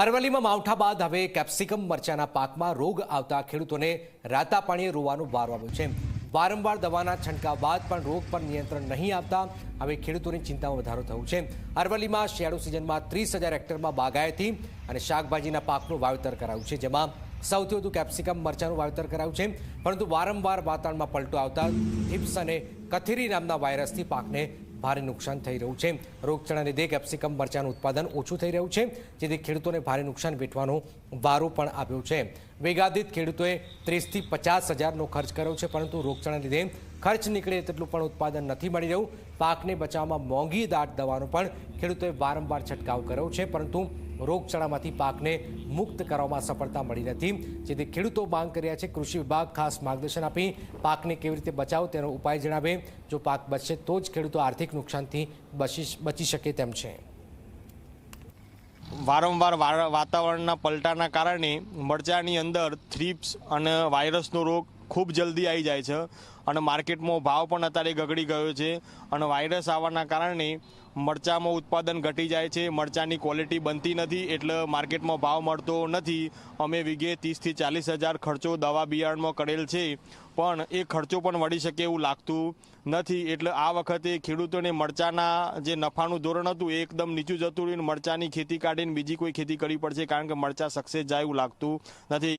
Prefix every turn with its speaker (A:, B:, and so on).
A: અરવલ્લીમાં માવઠા બાદ હવે કેપ્સિકમ મરચાના પાકમાં રોગ આવતા ખેડૂતોને રાતા પાણીએ રોવાનું વારો આવ્યું છે. વારંવાર દવાના છંટકાવ બાદ પણ રોગ પર નિયંત્રણ નહીં આવતા હવે ખેડૂતોની ચિંતામાં વધારો થયો છે. અરવલ્લીમાં શિયાળુ સિઝનમાં ત્રીસ હજાર હેક્ટરમાં બાગાયતી અને શાકભાજીના પાકનું વાવેતર કરાયું છે. જેમાં સૌથી વધુ કેપ્સિકમ મરચાનું વાવેતર કરાયું છે. પરંતુ વારંવાર વાતાવરણમાં પલટો આવતા થિપ્સ અને કથેરી નામના વાયરસથી પાકને ભારે નુકસાન થઈ રહ્યું છે. રોગચાળાને લીધે કેપ્સિકમ મરચાનું ઉત્પાદન ઓછું થઈ રહ્યું છે, જેથી ખેડૂતોને ભારે નુકસાન વેઠવાનો વારો પણ આવ્યો છે. વેગાદિત ખેડૂતોએ ત્રીસથી પચાસ હજારનો ખર્ચ કર્યો છે, પરંતુ રોગચાળાને લીધે ખર્ચ નીકળે તેટલું પણ ઉત્પાદન નથી મળી રહ્યું. પાકને બચાવવામાં મોંઘી દાટ દવાનો પણ ખેડૂતોએ વારંવાર છંટકાવ કર્યો છે, પરંતુ રોગચાળામાંથી પાકને મુક્ત કરવામાં સફળતા મળી નથી. જેથી ખેડૂતો માંગ કર્યા છે. કૃષિ વિભાગ ખાસ માર્ગદર્શન આપી પાકને કેવી રીતે બચાવ તેનો ઉપાય જણાવે. જો પાક બચશે તો જ ખેડૂતો આર્થિક નુકસાનથી બચી બચી શકે તેમ છે.
B: વારંવાર વાતાવરણના પલટાના કારણે મરચાની અંદર થ્રીપ્સ અને વાયરસનો રોગ ખૂબ જલ્દી આવી જાય છે. અને માર્કેટમાં ભાવ પણ અત્યારે ગગડી ગયો છે. અને વાયરસ આવવાના કારણે મરચામાં ઉત્પાદન ઘટી જાય છે. મરચાની ક્વોલિટી બનતી નથી એટલે માર્કેટમાં ભાવ મળતો નથી. અમે વીઘે ત્રીસથી ચાલીસ હજાર ખર્ચો દવા બિયારણમાં કરેલ છે. પણ એ ખર્ચો પણ વળી શકે એવું લાગતું નથી. એટલે આ વખતે ખેડૂતોને મરચાના જે નફાનું ધોરણ હતું એ એકદમ નીચું જતું રહ્યું. મરચાંની ખેતી કાઢીને બીજી કોઈ ખેતી કરવી પડશે કારણ કે મરચા સક્સેસ જાય એવું લાગતું નથી.